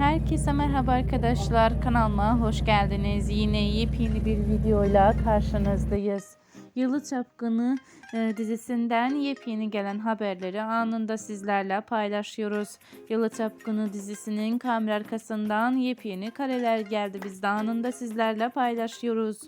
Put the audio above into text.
Herkese merhaba arkadaşlar. Kanalıma hoş geldiniz. Yine yepyeni bir videoyla karşınızdayız. Yalı Çapkını e, dizisinden yepyeni gelen haberleri anında sizlerle paylaşıyoruz. Yalı Çapkını dizisinin kamera arkasından yepyeni kareler geldi. Biz de anında sizlerle paylaşıyoruz.